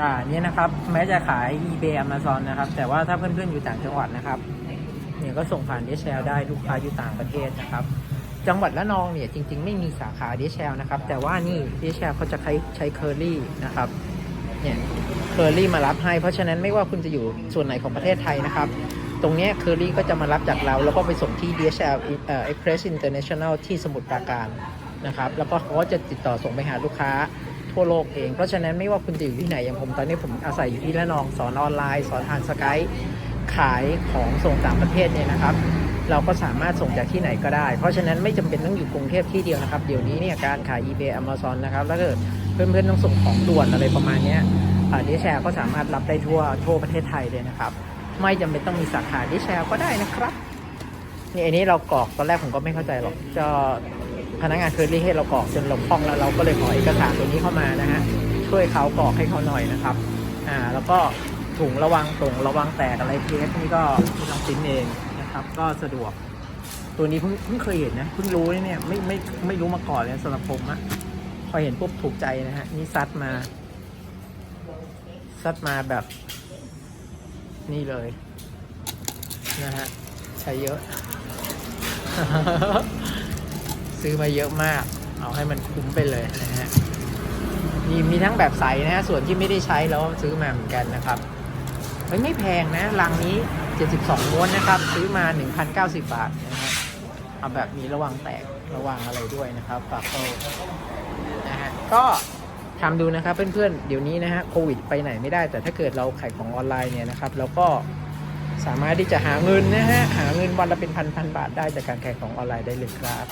อ่าเนี่ยนะครับแม้จะขาย eBay Amazon นะครับ แต่ว่าถ้าเพื่อนๆอยู่ต่างจังหวัดนะครับเนี่ยก็ส่งผ่าน DHL ได้ลูกค้าอยู่ต่างประเทศนะครับ จังหวัดละนองเนี่ยจริง ๆ ไม่มีสาขา DHL นะครับ แต่ว่านี่ DHL เขาจะใช้ใช้เคอรี่นะครับเนี่ยเคอรี่มารับให้ เพราะฉะนั้นไม่ว่าคุณจะอยู่ส่วนไหนของประเทศไทยนะครับ ตรงเนี้ยเคอรี่ก็จะมารับจากเรา แล้วก็ไปส่งที่ DHL เอ่อ Express International ที่สมุทรปราการนะครับ แล้วก็เขาก็จะติดต่อส่งไปหาลูกค้า ทั่วโลกเอง เพราะฉะนั้นไม่ว่าคุณจะอยู่ที่ไหนอย่างผมตอนนี้ผมอาศัยอยู่ที่ละนองสอนออนไลน์ สอนทางสกายขายของส่งต่างประเทศเนี่ยนะครับ เราก็สามารถส่งจากที่ไหนก็ได้ เพราะฉะนั้นไม่จำเป็นต้องอยู่กรุงเทพที่เดียวนะครับ เดี๋ยวนี้เนี่ยการขาย eBay Amazon นะครับแล้วก็เพื่อนๆต้องส่งของด่วนอะไรประมาณเนี้ยดิแชร์ก็สามารถรับได้ทั่วทั่วประเทศไทยเลยนะครับ ไม่จำเป็นต้องมีสาขาดิแชร์ก็ได้นะครับนี่อันนี้เรากรอกตอนแรกผมก็ไม่เข้าใจหรอกจะ พนักงานเคอรี่ให้เรากรอกจนเราคล่องแล้วเราก็เลยขอเอกสารตัวนี้เข้ามานะฮะช่วยเขากรอกให้เขาหน่อยนะครับอ่าแล้วก็ถุงระวังตรงระวังแตกอะไรเทสนี่ก็ที่ลองติ้นเองนะครับ ก็สะดวก ตัวนี้เพิ่งเพิ่งเคยเห็นนะเพิ่งรู้เนี่ยไม่ไม่ไม่รู้มาก่อนเลยสำหรับผมอะพอเห็นปุ๊บถูกใจนะฮะนี่ซัดมาซัดมาแบบนี่เลยนะฮะใช้เยอะ ซื้อมาเยอะมาก เอาให้มันคุ้มไปเลยนะฮะมีมีทั้งแบบใสนะฮะส่วนที่ไม่ได้ใช้แล้วซื้อมาเหมือนกันนะครับเฮ้ยไม่แพงนะลังนี้ 72ม้วนนะครับ ซื้อมา 1,090 บาทนะฮะเอาแบบมีระวังแตกระวังอะไรด้วยนะครับฝากเขานะฮะก็ทำดูนะครับเพื่อนๆ เดี๋ยวนี้นะฮะโควิดไปไหนไม่ได้ แต่ถ้าเกิดเราขายของออนไลน์เนี่ยนะครับเราก็สามารถที่จะหาเงินนะฮะหาเงินวันละเป็นพันพันบาทได้จากการขายของออนไลน์ได้เลยครับ